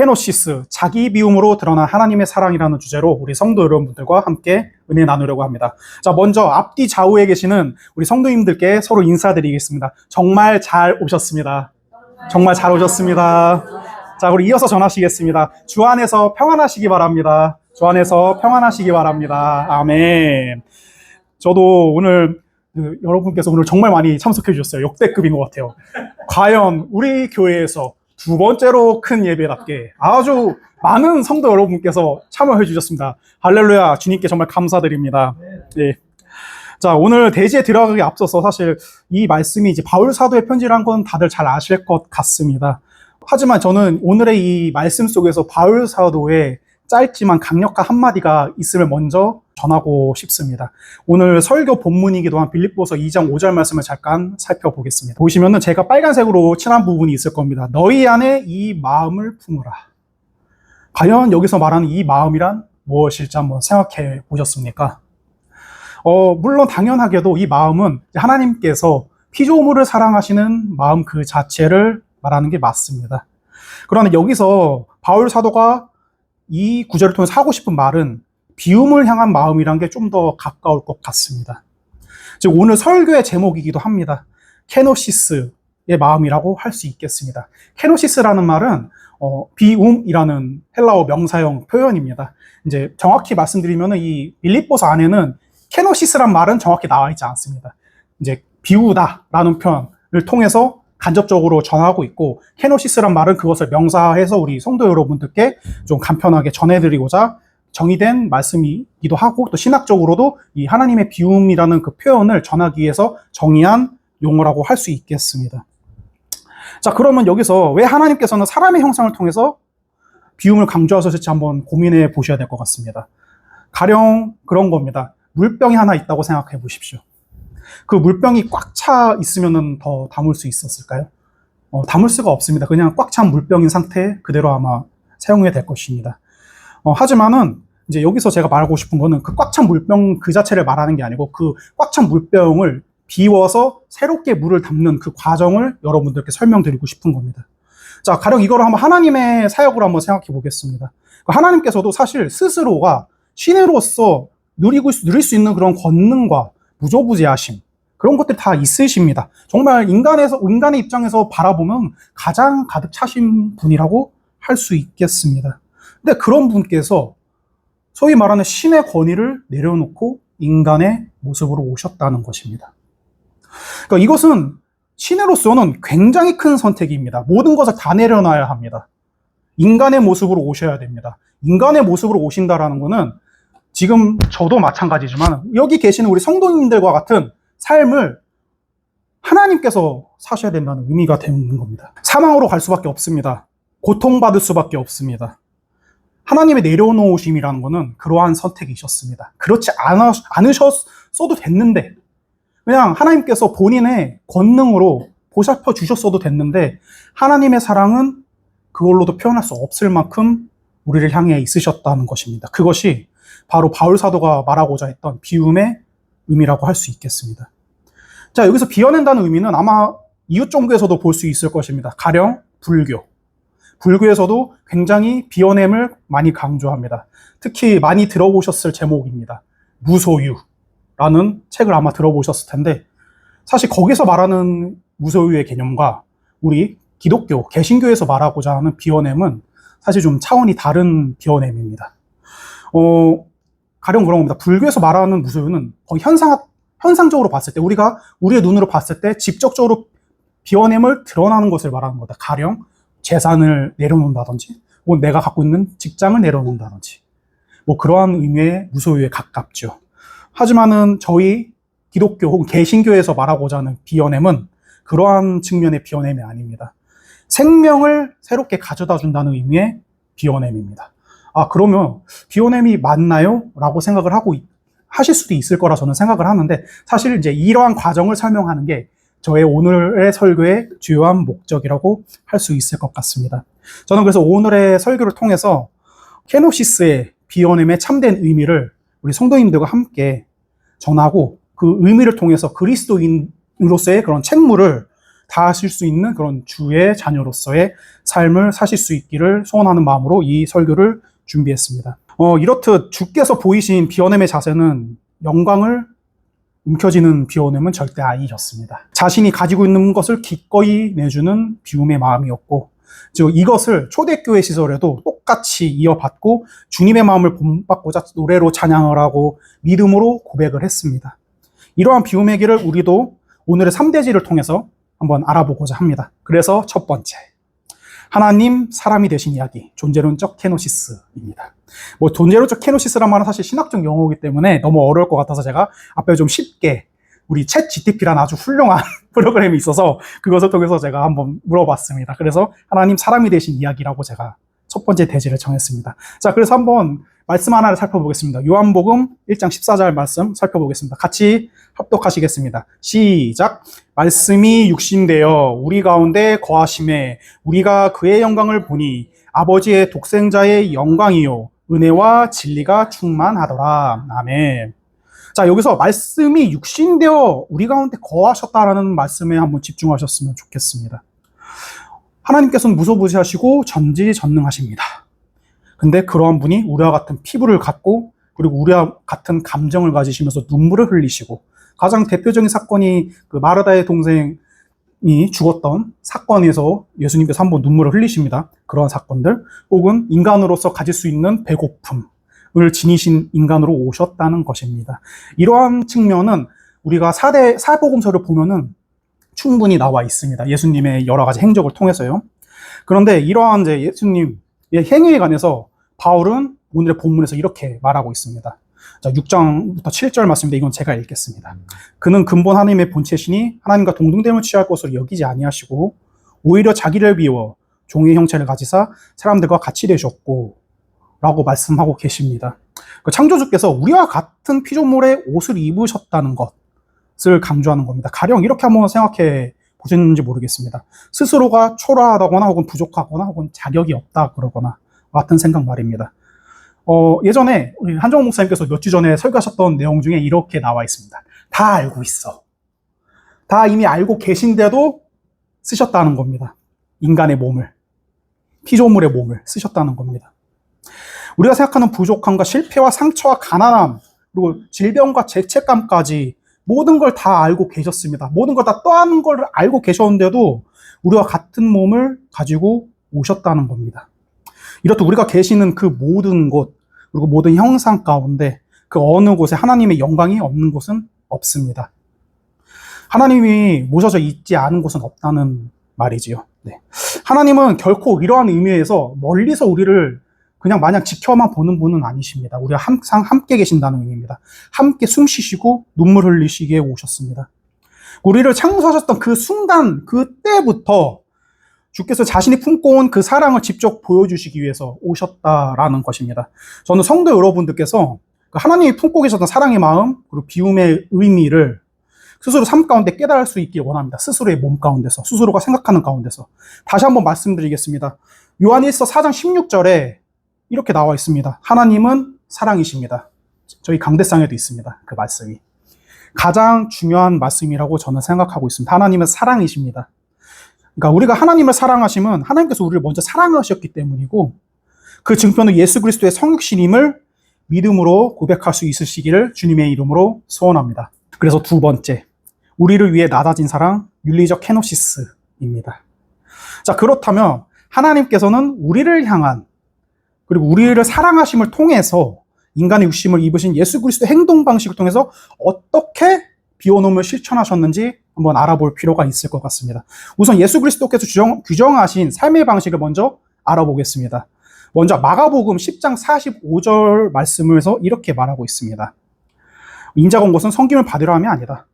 케노시스, 자기 비움으로 드러난 하나님의 사랑이라는 주제로 우리 성도 여러분들과 함께 은혜 나누려고 합니다. 자, 먼저 앞뒤 좌우에 계시는 우리 성도님들께 서로 인사드리겠습니다. 정말 잘 오셨습니다. 정말 잘 오셨습니다. 자, 우리 이어서 전하시겠습니다. 주 안에서 평안하시기 바랍니다. 주 안에서 평안하시기 바랍니다. 아멘. 저도 오늘 그 여러분께서 오늘 정말 많이 참석해 주셨어요. 역대급인 것 같아요. 과연 우리 교회에서 두 번째로 큰 예배답게 아주 많은 성도 여러분께서 참여해 주셨습니다. 할렐루야, 주님께 정말 감사드립니다. 예. 자, 오늘 대지에 들어가기 앞서서 사실 이 말씀이 이제 바울 사도의 편지란 건 다들 잘 아실 것 같습니다. 하지만 저는 오늘의 이 말씀 속에서 바울 사도의 짧지만 강력한 한마디가 있음을 먼저 전하고 싶습니다. 오늘 설교 본문이기도 한 빌립보서 2장 5절 말씀을 잠깐 살펴보겠습니다. 보시면은 제가 빨간색으로 칠한 부분이 있을 겁니다. 너희 안에 이 마음을 품으라. 과연 여기서 말하는 이 마음이란 무엇일지 한번 생각해 보셨습니까? 어, 물론 당연하게도 이 마음은 하나님께서 피조물을 사랑하시는 마음 그 자체를 말하는 게 맞습니다. 그러나 여기서 바울 사도가 이 구절을 통해서 하고 싶은 말은 비움을 향한 마음이란 게 좀 더 가까울 것 같습니다. 즉 오늘 설교의 제목이기도 합니다. 케노시스의 마음이라고 할 수 있겠습니다. 케노시스라는 말은 어, 비움이라는 헬라어 명사형 표현입니다. 이제 정확히 말씀드리면 이 빌립보서 안에는 케노시스란 말은 정확히 나와 있지 않습니다. 이제 비우다라는 표현을 통해서 간접적으로 전하고 있고 케노시스란 말은 그것을 명사해서 우리 성도 여러분들께 좀 간편하게 전해드리고자 정의된 말씀이기도 하고 또 신학적으로도 이 하나님의 비움이라는 그 표현을 전하기 위해서 정의한 용어라고 할 수 있겠습니다. 자 그러면 여기서 왜 하나님께서는 사람의 형상을 통해서 비움을 강조하셨을지 한번 고민해 보셔야 될 것 같습니다. 가령 그런 겁니다. 물병이 하나 있다고 생각해 보십시오. 그 물병이 꽉 차 있으면 더 담을 수 있었을까요? 어, 담을 수가 없습니다. 그냥 꽉 찬 물병인 상태 그대로 아마 사용해야 될 것입니다. 어, 하지만은 이제 여기서 제가 말하고 싶은 거는 그 꽉 찬 물병 그 자체를 말하는 게 아니고 그 꽉 찬 물병을 비워서 새롭게 물을 담는 그 과정을 여러분들께 설명드리고 싶은 겁니다. 자, 가령 이거를 한번 하나님의 사역으로 한번 생각해 보겠습니다. 그 하나님께서도 사실 스스로가 신으로서 누리고, 누릴 수 있는 그런 권능과 무조부재하심, 그런 것들 다 있으십니다. 정말 인간에서, 인간의 입장에서 바라보면 가장 가득 차신 분이라고 할 수 있겠습니다. 근데 그런 분께서 소위 말하는 신의 권위를 내려놓고 인간의 모습으로 오셨다는 것입니다. 그러니까 이것은 신으로서는 굉장히 큰 선택입니다. 모든 것을 다 내려놔야 합니다. 인간의 모습으로 오셔야 됩니다. 인간의 모습으로 오신다라는 것은 지금 저도 마찬가지지만 여기 계시는 우리 성도님들과 같은 삶을 하나님께서 사셔야 된다는 의미가 되는 겁니다. 사망으로 갈 수밖에 없습니다. 고통받을 수밖에 없습니다. 하나님의 내려놓으심이라는 것은 그러한 선택이셨습니다. 그렇지 않으셨어도 됐는데, 그냥 하나님께서 본인의 권능으로 보살펴 주셨어도 됐는데, 하나님의 사랑은 그걸로도 표현할 수 없을 만큼 우리를 향해 있으셨다는 것입니다. 그것이 바로 바울 사도가 말하고자 했던 비움의 의미라고 할 수 있겠습니다. 자, 여기서 비워낸다는 의미는 아마 이웃 종교에서도 볼 수 있을 것입니다. 가령 불교. 불교에서도 굉장히 비워냄을 많이 강조합니다. 특히 많이 들어보셨을 제목입니다. 무소유라는 책을 아마 들어보셨을 텐데 사실 거기서 말하는 무소유의 개념과 우리 기독교, 개신교에서 말하고자 하는 비워냄은 사실 좀 차원이 다른 비워냄입니다. 어, 가령 그런 겁니다. 불교에서 말하는 무소유는 거의 현상, 현상적으로 봤을 때, 우리가 우리의 눈으로 봤을 때 직접적으로 비워냄을 드러나는 것을 말하는 거다. 가령 재산을 내려놓는다든지, 혹은 내가 갖고 있는 직장을 내려놓는다든지, 뭐 그러한 의미의 무소유에 가깝죠. 하지만은 저희 기독교 혹은 개신교에서 말하고자 하는 비워냄은 그러한 측면의 비워냄이 아닙니다. 생명을 새롭게 가져다 준다는 의미의 비워냄입니다. 아, 그러면 비워냄이 맞나요? 라고 생각을 하고 있- 하실 수도 있을 거라 저는 생각을 하는데 사실 이제 이러한 과정을 설명하는 게 저의 오늘의 설교의 주요한 목적이라고 할 수 있을 것 같습니다. 저는 그래서 오늘의 설교를 통해서 케노시스의 비워냄의 참된 의미를 우리 성도님들과 함께 전하고 그 의미를 통해서 그리스도인으로서의 그런 책무를 다 하실 수 있는 그런 주의 자녀로서의 삶을 사실 수 있기를 소원하는 마음으로 이 설교를 준비했습니다. 어, 이렇듯 주께서 보이신 비어냄의 자세는 영광을 움켜쥐는 비오냄은 절대 아니셨습니다. 자신이 가지고 있는 것을 기꺼이 내주는 비움의 마음이었고, 즉 이것을 초대교회 시절에도 똑같이 이어받고 주님의 마음을 본받고자 노래로 찬양을 하고 믿음으로 고백을 했습니다. 이러한 비움의 길을 우리도 오늘의 3대지를 통해서 한번 알아보고자 합니다. 그래서 첫 번째, 하나님 사람이 되신 이야기, 존재론적 케노시스입니다. 뭐 존재론적 케노시스란 말은 사실 신학적 용어이기 때문에 너무 어려울 것 같아서 제가 앞에 좀 쉽게 우리 챗 GTP라는 아주 훌륭한 프로그램이 있어서 그것을 통해서 제가 한번 물어봤습니다. 그래서 하나님 사람이 되신 이야기라고 제가 첫 번째 대지를 정했습니다. 자, 그래서 한번 말씀 하나를 살펴보겠습니다. 요한복음 1장 14절 말씀 살펴보겠습니다. 같이 합독하시겠습니다. 시작. 말씀이 육신되어 우리 가운데 거하심에 우리가 그의 영광을 보니 아버지의 독생자의 영광이요 은혜와 진리가 충만하더라. 아멘. 자, 여기서 말씀이 육신되어 우리 가운데 거하셨다라는 말씀에 한번 집중하셨으면 좋겠습니다. 하나님께서는 무소부지하시고 전지전능하십니다. 근데 그러한 분이 우리와 같은 피부를 갖고 그리고 우리와 같은 감정을 가지시면서 눈물을 흘리시고 가장 대표적인 사건이 그 마르다의 동생이 죽었던 사건에서 예수님께서 한번 눈물을 흘리십니다. 그러한 사건들 혹은 인간으로서 가질 수 있는 배고픔을 지니신 인간으로 오셨다는 것입니다. 이러한 측면은 우리가 사대 사복음서를 보면은 충분히 나와 있습니다. 예수님의 여러 가지 행적을 통해서요. 그런데 이러한 이제 예수님의 행위에 관해서 바울은 오늘의 본문에서 이렇게 말하고 있습니다. 자, 6장부터 7절 말씀인데 이건 제가 읽겠습니다. 그는 근본 하나님의 본체시니 하나님과 동등됨을 취할 것으로 여기지 아니하시고 오히려 자기를 비워 종의 형체를 가지사 사람들과 같이 되셨고 라고 말씀하고 계십니다. 그 창조주께서 우리와 같은 피조물의 옷을 입으셨다는 것을 강조하는 겁니다. 가령 이렇게 한번 생각해 보셨는지 모르겠습니다. 스스로가 초라하다거나 혹은 부족하거나 혹은 자격이 없다 그러거나 같은 생각 말입니다. 어, 예전에 한정호 목사님께서 몇 주 전에 설교하셨던 내용 중에 이렇게 나와 있습니다. 다 알고 있어. 다 이미 알고 계신데도 쓰셨다는 겁니다. 인간의 몸을. 피조물의 몸을 쓰셨다는 겁니다. 우리가 생각하는 부족함과 실패와 상처와 가난함, 그리고 질병과 죄책감까지 모든 걸 다 알고 계셨습니다. 모든 걸 다 떠안은 걸 알고 계셨는데도 우리와 같은 몸을 가지고 오셨다는 겁니다. 이렇듯 우리가 계시는 그 모든 곳, 그리고 모든 형상 가운데 그 어느 곳에 하나님의 영광이 없는 곳은 없습니다. 하나님이 모셔져 있지 않은 곳은 없다는 말이지요. 네. 하나님은 결코 이러한 의미에서 멀리서 우리를 그냥 마냥 지켜만 보는 분은 아니십니다. 우리가 항상 함께 계신다는 의미입니다. 함께 숨 쉬시고 눈물 흘리시기에 오셨습니다. 우리를 창조하셨던 그 순간, 그 때부터 주께서 자신이 품고 온 그 사랑을 직접 보여주시기 위해서 오셨다라는 것입니다. 저는 성도 여러분들께서 그 하나님이 품고 계셨던 사랑의 마음, 그리고 비움의 의미를 스스로 삶 가운데 깨달을 수 있길 원합니다. 스스로의 몸 가운데서, 스스로가 생각하는 가운데서. 다시 한번 말씀드리겠습니다. 요한일서 4장 16절에 이렇게 나와 있습니다. 하나님은 사랑이십니다. 저희 강대상에도 있습니다. 그 말씀이. 가장 중요한 말씀이라고 저는 생각하고 있습니다. 하나님은 사랑이십니다. 그러니까 우리가 하나님을 사랑하시면 하나님께서 우리를 먼저 사랑하셨기 때문이고 그 증표는 예수 그리스도의 성육신임을 믿음으로 고백할 수 있으시기를 주님의 이름으로 소원합니다. 그래서 두 번째, 우리를 위해 낮아진 사랑, 윤리적 케노시스입니다. 자, 그렇다면 하나님께서는 우리를 향한 그리고 우리를 사랑하심을 통해서 인간의 육심을 입으신 예수 그리스도 행동 방식을 통해서 어떻게 비워놓음을 실천하셨는지 한번 알아볼 필요가 있을 것 같습니다. 우선 예수 그리스도께서 규정, 규정 하신 삶의 방식을 먼저 알아보겠습니다. 먼저 마가복음 10장 45절 말씀에서 이렇게 말하고 있습니다. 인자가 온 것은 섬김을 받으려 함이 아니다.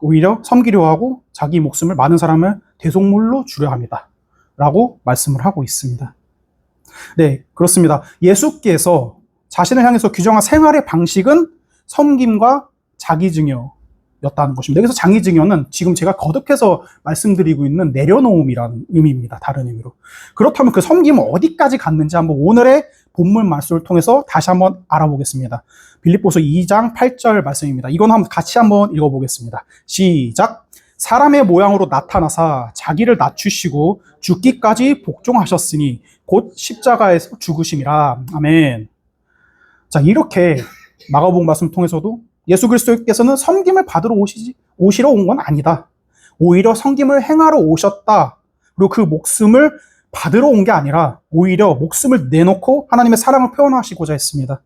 오히려 섬기려 하고 자기 목숨을 많은 사람을 대속물로 주려 합니다. 라고 말씀을 하고 있습니다. 네, 그렇습니다. 예수께서 자신을 향해서 규정한 생활의 방식은 섬김과 자기 증여 였다는 것입니다. 여기서 장의증여는 지금 제가 거듭해서 말씀드리고 있는 내려놓음이라는 의미입니다. 다른 의미로. 그렇다면 그 섬김은 어디까지 갔는지 한번 오늘의 본문 말씀을 통해서 다시 한번 알아보겠습니다. 빌립보서 2장 8절 말씀입니다. 이건 한번 같이 한번 읽어보겠습니다. 시작. 사람의 모양으로 나타나사 자기를 낮추시고 죽기까지 복종하셨으니 곧 십자가에서 죽으심이라. 아멘. 자, 이렇게 마가복음 말씀 통해서도 예수 그리스도께서는 섬김을 받으러 오시지 오시러 온 건 아니다. 오히려 섬김을 행하러 오셨다. 그리고 그 목숨을 받으러 온 게 아니라 오히려 목숨을 내놓고 하나님의 사랑을 표현하시고자 했습니다.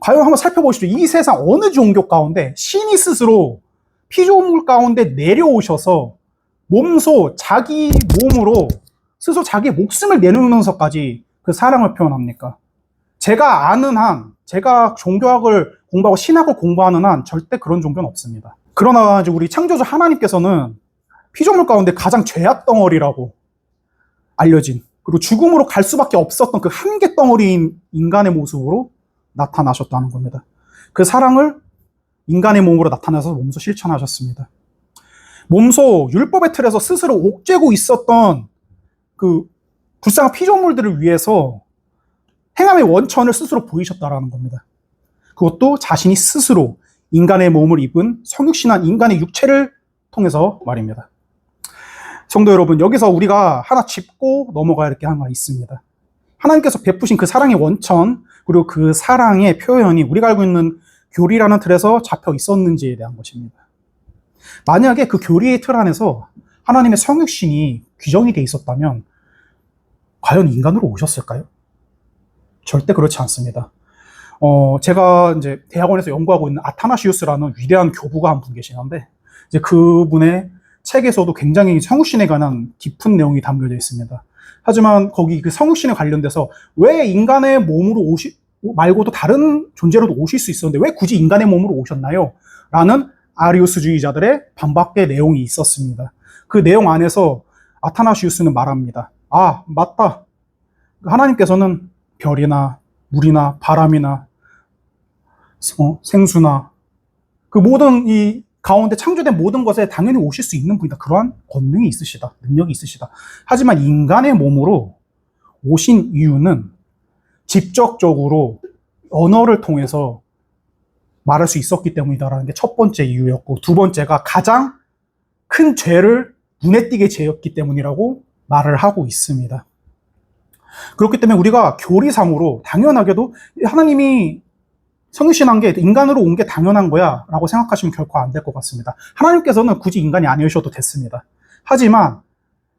과연 한번 살펴보시죠. 이 세상 어느 종교 가운데 신이 스스로 피조물 가운데 내려오셔서 몸소 자기 몸으로 스스로 자기 목숨을 내놓으면서까지 그 사랑을 표현합니까? 제가 아는 한, 제가 종교학을 공부하고 신학을 공부하는 한 절대 그런 종교는 없습니다. 그러나 이제 우리 창조주 하나님께서는 피조물 가운데 가장 죄악 덩어리라고 알려진 그리고 죽음으로 갈 수밖에 없었던 그 한계 덩어리인 인간의 모습으로 나타나셨다는 겁니다. 그 사랑을 인간의 몸으로 나타나서 몸소 실천하셨습니다. 몸소 율법의 틀에서 스스로 옥죄고 있었던 그 불쌍한 피조물들을 위해서 행함의 원천을 스스로 보이셨다라는 겁니다. 그것도 자신이 스스로 인간의 몸을 입은 성육신한 인간의 육체를 통해서 말입니다. 성도 여러분, 여기서 우리가 하나 짚고 넘어가야 할게 하나 있습니다. 하나님께서 베푸신 그 사랑의 원천, 그리고 그 사랑의 표현이 우리가 알고 있는 교리라는 틀에서 잡혀 있었는지에 대한 것입니다. 만약에 그 교리의 틀 안에서 하나님의 성육신이 규정이 돼 있었다면, 과연 인간으로 오셨을까요? 절대 그렇지 않습니다. 어, 제가 이제 대학원에서 연구하고 있는 아타나시우스라는 위대한 교부가 한 분 계시는데, 이제 그분의 책에서도 굉장히 성육신에 관한 깊은 내용이 담겨져 있습니다. 하지만 거기 그 성육신에 관련돼서 왜 인간의 몸으로 오시, 말고도 다른 존재로도 오실 수 있었는데 왜 굳이 인간의 몸으로 오셨나요? 라는 아리우스주의자들의 반박의 내용이 있었습니다. 그 내용 안에서 아타나시우스는 말합니다. 아, 맞다. 하나님께서는 별이나 물이나 바람이나 어, 생수나 그 모든 이 가운데 창조된 모든 것에 당연히 오실 수 있는 분이다. 그러한 권능이 있으시다. 능력이 있으시다. 하지만 인간의 몸으로 오신 이유는 직접적으로 언어를 통해서 말할 수 있었기 때문이다라는 게 첫 번째 이유였고 두 번째가 가장 큰 죄를 눈에 띄게 죄였기 때문이라고 말을 하고 있습니다. 그렇기 때문에 우리가 교리상으로 당연하게도 하나님이 성신한 게 인간으로 온 게 당연한 거야 라고 생각하시면 결코 안 될 것 같습니다. 하나님께서는 굳이 인간이 아니셔도 됐습니다. 하지만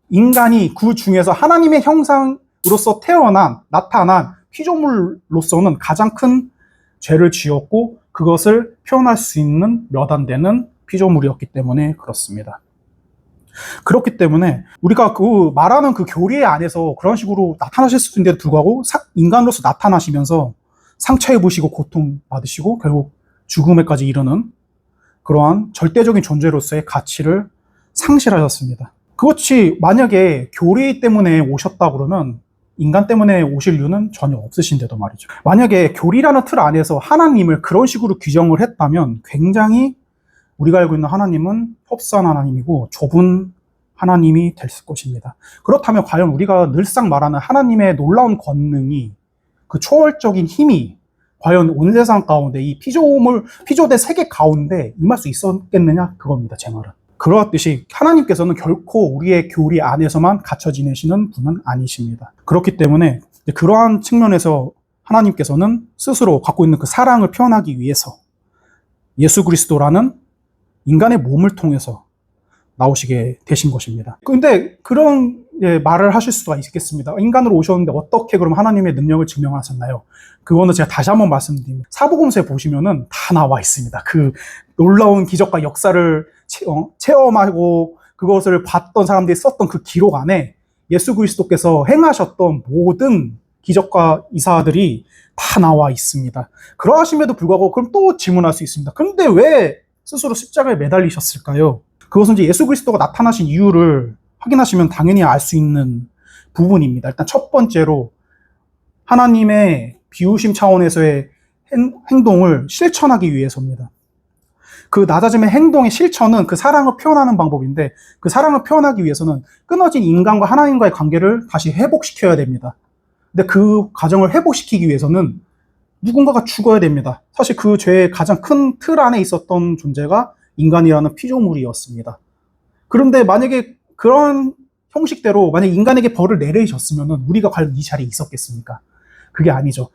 인간이 그 중에서 하나님의 형상으로서 태어난, 나타난 피조물로서는 가장 큰 죄를 지었고 그것을 표현할 수 있는 몇 안 되는 피조물이었기 때문에 그렇습니다. 그렇기 때문에 우리가 그 말하는 그 교리 안에서 그런 식으로 나타나실 수 있는데도 불구하고 인간으로서 나타나시면서 상처 입으시고 고통 받으시고 결국 죽음에까지 이르는 그러한 절대적인 존재로서의 가치를 상실하셨습니다. 그것이 만약에 교리 때문에 오셨다 그러면 인간 때문에 오실 이유는 전혀 없으신데도 말이죠. 만약에 교리라는 틀 안에서 하나님을 그런 식으로 규정을 했다면 굉장히 우리가 알고 있는 하나님은 협소한 하나님이고 좁은 하나님이 될 것입니다. 그렇다면 과연 우리가 늘상 말하는 하나님의 놀라운 권능이 그 초월적인 힘이 과연 온 세상 가운데 이 피조물, 피조대 세계 가운데 임할 수 있었겠느냐? 그겁니다, 제 말은. 그러했듯이 하나님께서는 결코 우리의 교리 안에서만 갇혀 지내시는 분은 아니십니다. 그렇기 때문에 그러한 측면에서 하나님께서는 스스로 갖고 있는 그 사랑을 표현하기 위해서 예수 그리스도라는 인간의 몸을 통해서 나오시게 되신 것입니다. 근데 그런 예, 말을 하실 수가 있겠습니다. 인간으로 오셨는데 어떻게 그럼 하나님의 능력을 증명하셨나요? 그거는 제가 다시 한번 말씀드립니다. 사복음서에 보시면은 다 나와 있습니다. 그 놀라운 기적과 역사를 어, 체험하고 그것을 봤던 사람들이 썼던 그 기록 안에 예수 그리스도께서 행하셨던 모든 기적과 이사들이 다 나와 있습니다. 그러하심에도 불구하고 그럼 또 질문할 수 있습니다. 그런데 왜 스스로 십자가에 매달리셨을까요? 그것은 이제 예수 그리스도가 나타나신 이유를 확인하시면 당연히 알 수 있는 부분입니다. 일단 첫 번째로 하나님의 비우심 차원에서의 행동을 실천하기 위해서입니다. 그 낮아짐의 행동의 실천은 그 사랑을 표현하는 방법인데 그 사랑을 표현하기 위해서는 끊어진 인간과 하나님과의 관계를 다시 회복시켜야 됩니다. 근데 그 과정을 회복시키기 위해서는 누군가가 죽어야 됩니다. 사실 그 죄의 가장 큰 틀 안에 있었던 존재가 인간이라는 피조물이었습니다. 그런데 만약에 그런 형식대로 만약 인간에게 벌을 내리셨으면 우리가 과연 이 자리에 있었겠습니까? 그게 아니죠.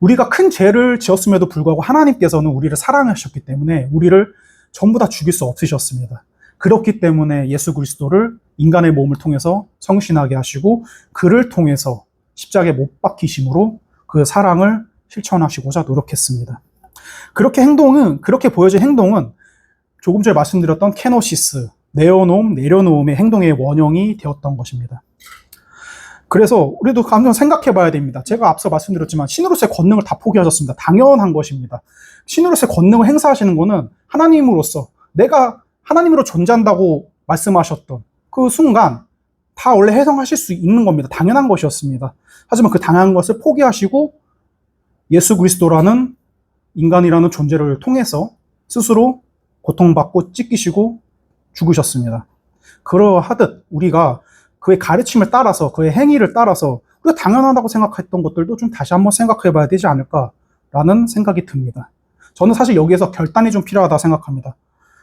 우리가 큰 죄를 지었음에도 불구하고 하나님께서는 우리를 사랑하셨기 때문에 우리를 전부 다 죽일 수 없으셨습니다. 그렇기 때문에 예수 그리스도를 인간의 몸을 통해서 성신하게 하시고 그를 통해서 십자가에 못 박히심으로 그 사랑을 실천하시고자 노력했습니다. 그렇게 행동은 그렇게 보여진 행동은 조금 전에 말씀드렸던 케노시스, 내어놓음, 내려놓음의 행동의 원형이 되었던 것입니다. 그래서 우리도 한번 생각해 봐야 됩니다. 제가 앞서 말씀드렸지만 신으로서의 권능을 다 포기하셨습니다. 당연한 것입니다. 신으로서의 권능을 행사하시는 것은 하나님으로서 내가 하나님으로 존재한다고 말씀하셨던 그 순간 다 원래 해석하실 수 있는 겁니다. 당연한 것이었습니다. 하지만 그 당연한 것을 포기하시고 예수 그리스도라는 인간이라는 존재를 통해서 스스로 고통받고 찢기시고 죽으셨습니다. 그러하듯 우리가 그의 가르침을 따라서 그의 행위를 따라서 우리가 당연하다고 생각했던 것들도 좀 다시 한번 생각해 봐야 되지 않을까라는 생각이 듭니다. 저는 사실 여기에서 결단이 좀 필요하다 생각합니다.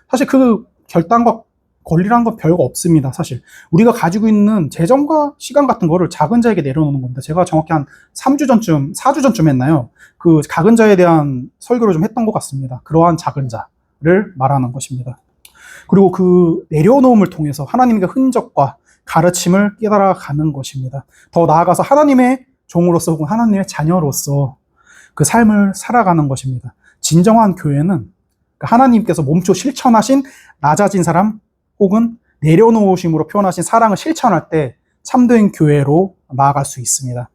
사실 그 결단과 권리란 건 별거 없습니다. 사실 우리가 가지고 있는 재정과 시간 같은 거를 작은 자에게 내려놓는 겁니다. 제가 정확히 한 3주 전쯤, 4주 전쯤 했나요? 그 작은 자에 대한 설교를 좀 했던 것 같습니다. 그러한 작은 자를 말하는 것입니다. 그리고 그 내려놓음을 통해서 하나님의 흔적과 가르침을 깨달아가는 것입니다. 더 나아가서 하나님의 종으로서 혹은 하나님의 자녀로서 그 삶을 살아가는 것입니다. 진정한 교회는 하나님께서 몸소 실천하신 낮아진 사람 혹은 내려놓으심으로 표현하신 사랑을 실천할 때 참된 교회로 나아갈 수 있습니다.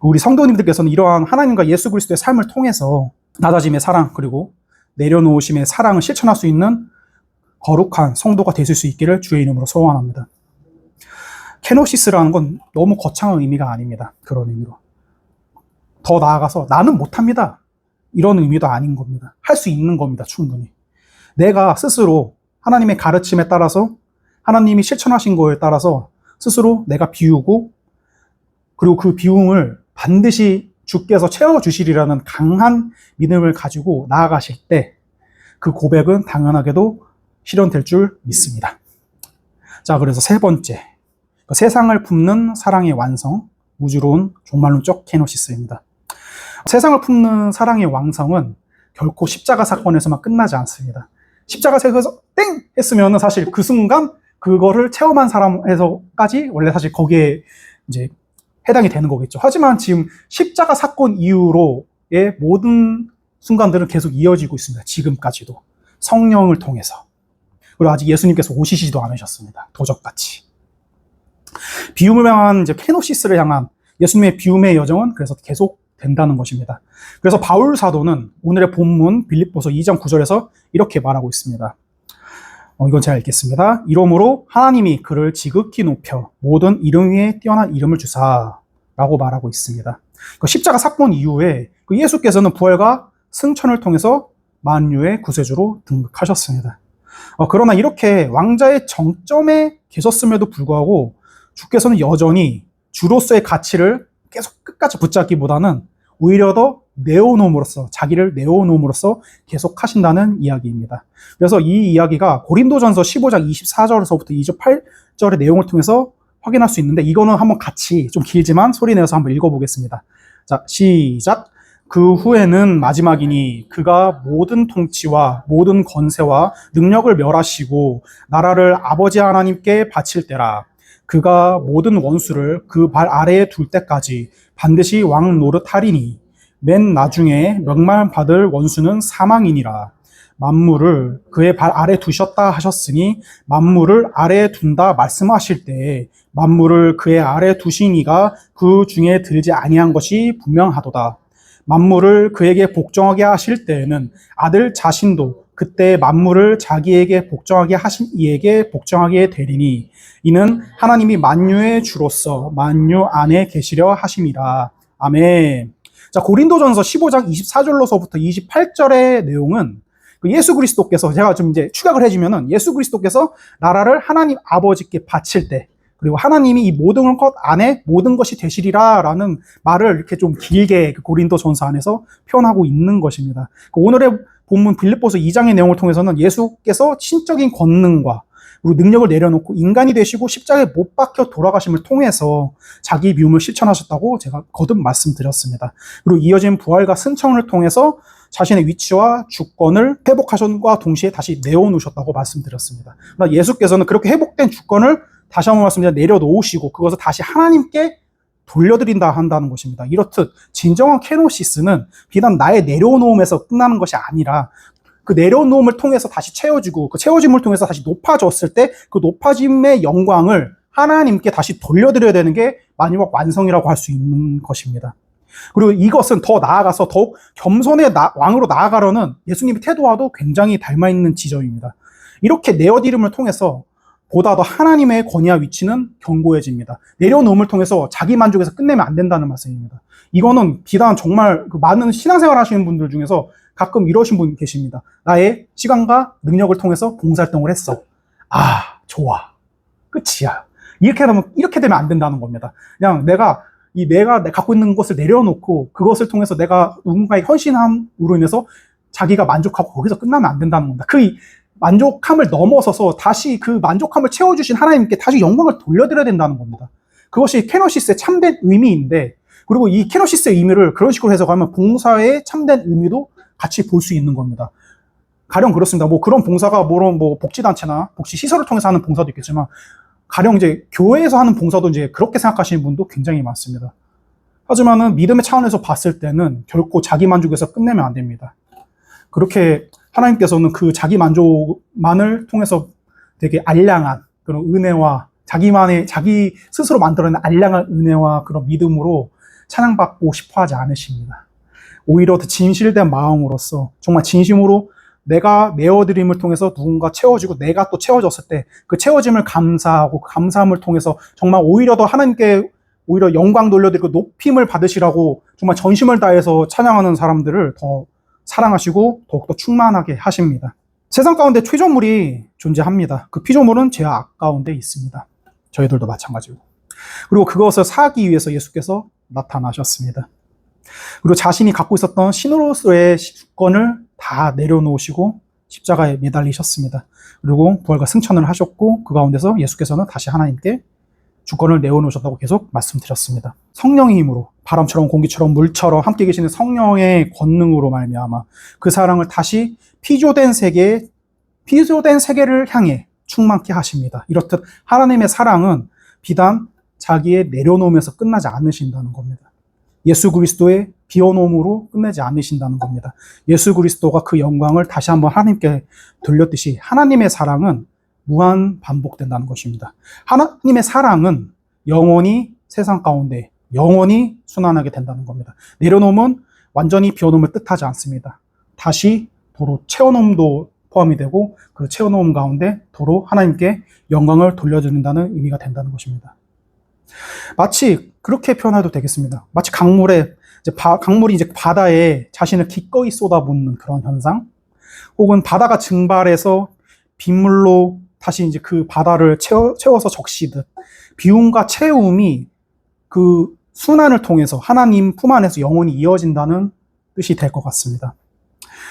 우리 성도님들께서는 이러한 하나님과 예수 그리스도의 삶을 통해서 낮아짐의 사랑 그리고 내려놓으심의 사랑을 실천할 수 있는 거룩한 성도가 되실 수 있기를 주의 이름으로 소원합니다. 케노시스라는 건 너무 거창한 의미가 아닙니다. 그런 의미로. 더 나아가서 나는 못합니다. 이런 의미도 아닌 겁니다. 할 수 있는 겁니다. 충분히. 내가 스스로 하나님의 가르침에 따라서 하나님이 실천하신 거에 따라서 스스로 내가 비우고 그리고 그 비움을 반드시 주께서 채워주시리라는 강한 믿음을 가지고 나아가실 때 그 고백은 당연하게도 실현될 줄 믿습니다. 자, 그래서 세 번째. 그 세상을 품는 사랑의 완성, 우주로운 종말론적 케노시스입니다. 세상을 품는 사랑의 완성은 결코 십자가 사건에서만 끝나지 않습니다. 십자가 세에서 땡! 했으면 사실 그 순간 그거를 체험한 사람에서까지 원래 사실 거기에 이제 해당이 되는 거겠죠. 하지만 지금 십자가 사건 이후로의 모든 순간들은 계속 이어지고 있습니다. 지금까지도. 성령을 통해서. 그리고 아직 예수님께서 오시지도 않으셨습니다. 도적같이. 비움을 향한 이제 케노시스를 향한 예수님의 비움의 여정은 그래서 계속 된다는 것입니다. 그래서 바울 사도는 오늘의 본문 빌립보서 2장 9절에서 이렇게 말하고 있습니다. 어, 이건 제가 읽겠습니다. 이러므로 하나님이 그를 지극히 높여 모든 이름 위에 뛰어난 이름을 주사라고 말하고 있습니다. 그 십자가 사건 이후에 그 예수께서는 부활과 승천을 통해서 만유의 구세주로 등극하셨습니다. 어, 그러나 이렇게 왕자의 정점에 계셨음에도 불구하고 주께서는 여전히 주로서의 가치를 계속 끝까지 붙잡기보다는 오히려 더 내어놓음으로써 자기를 내어놓음으로써 계속 하신다는 이야기입니다. 그래서 이 이야기가 고린도전서 15장 24절에서부터 28절의 내용을 통해서 확인할 수 있는데 이거는 한번 같이 좀 길지만 소리 내서 한번 읽어보겠습니다. 자, 시작. 그 후에는 마지막이니 그가 모든 통치와 모든 건세와 능력을 멸하시고 나라를 아버지 하나님께 바칠 때라. 그가 모든 원수를 그 발 아래에 둘 때까지 반드시 왕 노릇하리니 맨 나중에 명만 받을 원수는 사망이니라. 만물을 그의 발 아래 두셨다 하셨으니 만물을 아래에 둔다 말씀하실 때 만물을 그의 아래 두시니가 그 중에 들지 아니한 것이 분명하도다. 만물을 그에게 복종하게 하실 때에는 아들 자신도 그때 만물을 자기에게 복종하게 하신 이에게 복종하게 되리니 이는 하나님이 만유의 주로서 만유 안에 계시려 하심이라. 아멘. 자, 고린도전서 15장 24절로서부터 28절의 내용은 그 예수 그리스도께서 제가 좀 이제 추격을 해주면은 예수 그리스도께서 나라를 하나님 아버지께 바칠 때 그리고 하나님이 이 모든 것 안에 모든 것이 되시리라라는 말을 이렇게 좀 길게 그 고린도 전서 안에서 표현하고 있는 것입니다. 그 오늘의 본문 빌립보서 2장의 내용을 통해서는 예수께서 신적인 권능과 그리고 능력을 내려놓고 인간이 되시고 십자가에 못 박혀 돌아가심을 통해서 자기 미움을 실천하셨다고 제가 거듭 말씀드렸습니다. 그리고 이어진 부활과 승천을 통해서 자신의 위치와 주권을 회복하셨과 동시에 다시 내어놓으셨다고 말씀드렸습니다. 예수께서는 그렇게 회복된 주권을 다시 한번 말씀드려 내려놓으시고 그것을 다시 하나님께 돌려드린다 한다는 것입니다. 이렇듯 진정한 케노시스는 비단 나의 내려놓음에서 끝나는 것이 아니라 그 내려놓음을 통해서 다시 채워지고 그 채워짐을 통해서 다시 높아졌을 때 그 높아짐의 영광을 하나님께 다시 돌려드려야 되는 게 마지막 완성이라고 할 수 있는 것입니다. 그리고 이것은 더 나아가서 더욱 겸손의 나- 왕으로 나아가려는 예수님의 태도와도 굉장히 닮아 있는 지점입니다. 이렇게 내어드림을 통해서 보다 더 하나님의 권위와 위치는 견고해집니다. 내려놓음을 통해서 자기 만족에서 끝내면 안 된다는 말씀입니다. 이거는 비단 정말 그 많은 신앙생활 하시는 분들 중에서 가끔 이러신 분 계십니다. 나의 시간과 능력을 통해서 봉사활동을 했어. 아, 좋아. 끝이야. 이렇게 되면, 이렇게 되면 안 된다는 겁니다. 그냥 내가, 이 내가 갖고 있는 것을 내려놓고 그것을 통해서 내가 누군가의 헌신함으로 인해서 자기가 만족하고 거기서 끝나면 안 된다는 겁니다. 그 이- 만족함을 넘어서서 다시 그 만족함을 채워주신 하나님께 다시 영광을 돌려드려야 된다는 겁니다. 그것이 케노시스의 참된 의미인데, 그리고 이 케노시스의 의미를 그런 식으로 해석하면 봉사의 참된 의미도 같이 볼 수 있는 겁니다. 가령 그렇습니다. 뭐 그런 봉사가 물론 뭐 복지단체나 복지 시설을 통해서 하는 봉사도 있겠지만, 가령 이제 교회에서 하는 봉사도 이제 그렇게 생각하시는 분도 굉장히 많습니다. 하지만은 믿음의 차원에서 봤을 때는 결코 자기 만족에서 끝내면 안 됩니다. 그렇게 하나님께서는 그 자기 만족만을 통해서 되게 알량한 그런 은혜와 자기만의 자기 스스로 만들어낸 알량한 은혜와 그런 믿음으로 찬양받고 싶어 하지 않으십니다. 오히려 더 진실된 마음으로서 정말 진심으로 내가 내어드림을 통해서 누군가 채워지고 내가 또 채워졌을 때 그 채워짐을 감사하고 그 감사함을 통해서 정말 오히려 더 하나님께 오히려 영광 돌려드리고 높임을 받으시라고 정말 전심을 다해서 찬양하는 사람들을 더 사랑하시고 더욱더 충만하게 하십니다. 세상 가운데 피조물이 존재합니다. 그 피조물은 죄악 가운데 있습니다. 저희들도 마찬가지고. 그리고 그것을 사기 위해서 예수께서 나타나셨습니다. 그리고 자신이 갖고 있었던 신으로서의 주권을 다 내려놓으시고 십자가에 매달리셨습니다. 그리고 부활과 승천을 하셨고 그 가운데서 예수께서는 다시 하나님께 주권을 내어놓으셨다고 계속 말씀드렸습니다. 성령의 힘으로 바람처럼 공기처럼 물처럼 함께 계시는 성령의 권능으로 말미암아 그 사랑을 다시 피조된 세계 피조된 세계를 향해 충만케 하십니다. 이렇듯 하나님의 사랑은 비단 자기의 내려놓으면서 끝나지 않으신다는 겁니다. 예수 그리스도의 비워놓음으로 끝내지 않으신다는 겁니다. 예수 그리스도가 그 영광을 다시 한번 하나님께 돌렸듯이 하나님의 사랑은 무한 반복된다는 것입니다. 하나님의 사랑은 영원히 세상 가운데 영원히 순환하게 된다는 겁니다. 내려놓으면 완전히 비워놓음을 뜻하지 않습니다. 다시 도로 채워놓음도 포함이 되고 그 채워놓음 가운데 도로 하나님께 영광을 돌려드린다는 의미가 된다는 것입니다. 마치 그렇게 표현해도 되겠습니다. 마치 강물에 이제 바- 강물이 이제 바다에 자신을 기꺼이 쏟아붓는 그런 현상, 혹은 바다가 증발해서 빗물로 다시 이제 그 바다를 채워, 채워서 적시듯 비움과 채움이 그 순환을 통해서 하나님 품 안에서 영원히 이어진다는 뜻이 될 것 같습니다.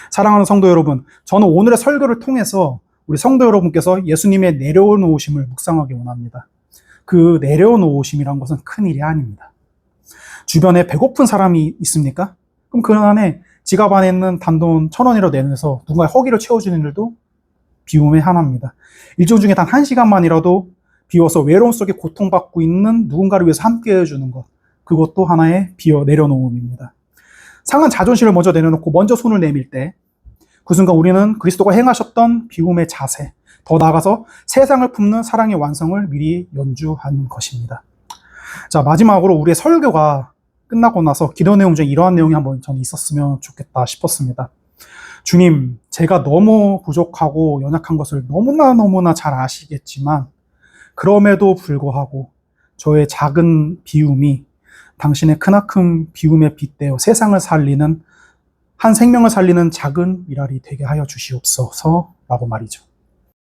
사랑하는 성도 여러분, 저는 오늘의 설교를 통해서 우리 성도 여러분께서 예수님의 내려놓으심을 묵상하기 원합니다. 그 내려놓으심이란 것은 큰 일이 아닙니다. 주변에 배고픈 사람이 있습니까? 그럼 그 안에 지갑 안에 있는 단돈 천 원이라도 내면서 누군가의 허기를 채워주는 일도 비움의 하나입니다. 일정 중에 단 한 시간만이라도 비워서 외로움 속에 고통받고 있는 누군가를 위해서 함께 해주는 것. 그것도 하나의 비워 내려놓음입니다. 상한 자존심을 먼저 내려놓고 먼저 손을 내밀 때 그 순간 우리는 그리스도가 행하셨던 비움의 자세, 더 나아가서 세상을 품는 사랑의 완성을 미리 연주하는 것입니다. 자, 마지막으로 우리의 설교가 끝나고 나서 기도 내용 중에 이러한 내용이 한번 저는 있었으면 좋겠다 싶었습니다. 주님, 제가 너무 부족하고 연약한 것을 너무나 너무나 잘 아시겠지만, 그럼에도 불구하고 저의 작은 비움이 당신의 크나큰 비움에 빗대어 세상을 살리는 한 생명을 살리는 작은 미랄이 되게 하여 주시옵소서 라고 말이죠.